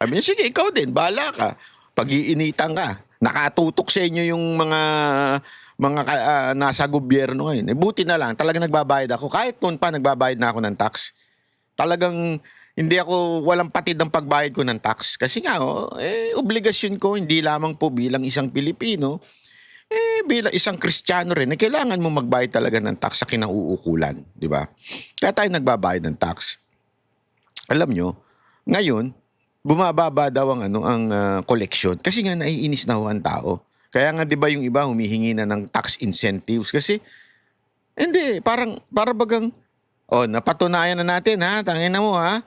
Sabi niya, sige, ikaw din, bahala ka. Pag-iinitan ka. Nakatutok sa inyo yung mga mga ah, nasa gobyerno ngayon. Eh, buti na lang, talagang nagbabayad ako. Kahit noon pa, nagbabayad na ako ng tax. Talagang hindi ako walang patid ng pagbayad ko ng tax. Kasi nga, oh, eh, obligasyon ko, hindi lamang po bilang isang Pilipino, eh, bilang isang Kristiyano rin, eh, kailangan mo magbayad talaga ng tax sa kinauukulan. Di ba? Kaya tayo nagbabayad ng tax alam nyo, ngayon, bumababa daw ang, ano, ang ah, collection. Kasi nga naiinis na ho ang tao. Kaya nga 'di ba yung iba humihingi na ng tax incentives kasi hindi parang para bagang oh napatunayan na natin ha? Tangina mo ha?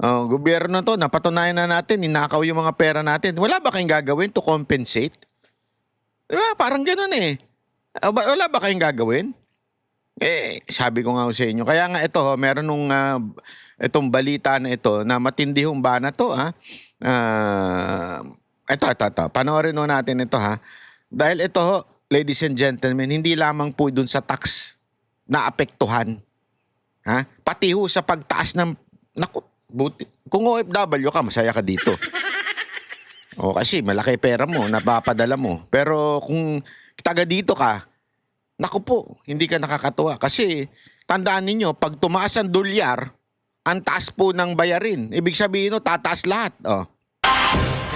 Oh, gobyerno to napatunayan na natin ninakaw yung mga pera natin. Wala ba kayong gagawin to compensate? Diba parang ganoon eh. Ah, wala ba kayong gagawin eh, sabi ko nga sa inyo. Kaya nga ito, ho, meron nung ah, itong balita na ito na matindi hong ba na to, ha? Ah, ito, ito, ito. Panoorin natin ito, ha? Dahil ito, ho, ladies and gentlemen, hindi lamang po dun sa tax na apektuhan. Ha? Pati ho sa pagtaas ng... Naku, buti. Kung OFW ka, masaya ka dito. O kasi malaki pera mo, napapadala mo. Pero kung taga dito ka, Naku po, hindi ka nakakatuwa. Kasi tandaan ninyo, pag tumaas ang dolyar, ang taas po ng bayarin. Ibig sabihin no, tataas lahat. Oh.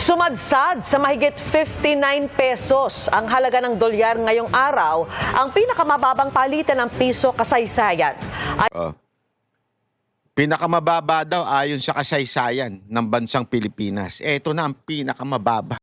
Sumadsad sa mahigit 59 pesos ang halaga ng dolyar ngayong araw, ang pinakamababang palitan ng piso kasaysayan. Oh. Pinakamababa daw ayon sa kasaysayan ng bansang Pilipinas. Eto na ang pinakamababa.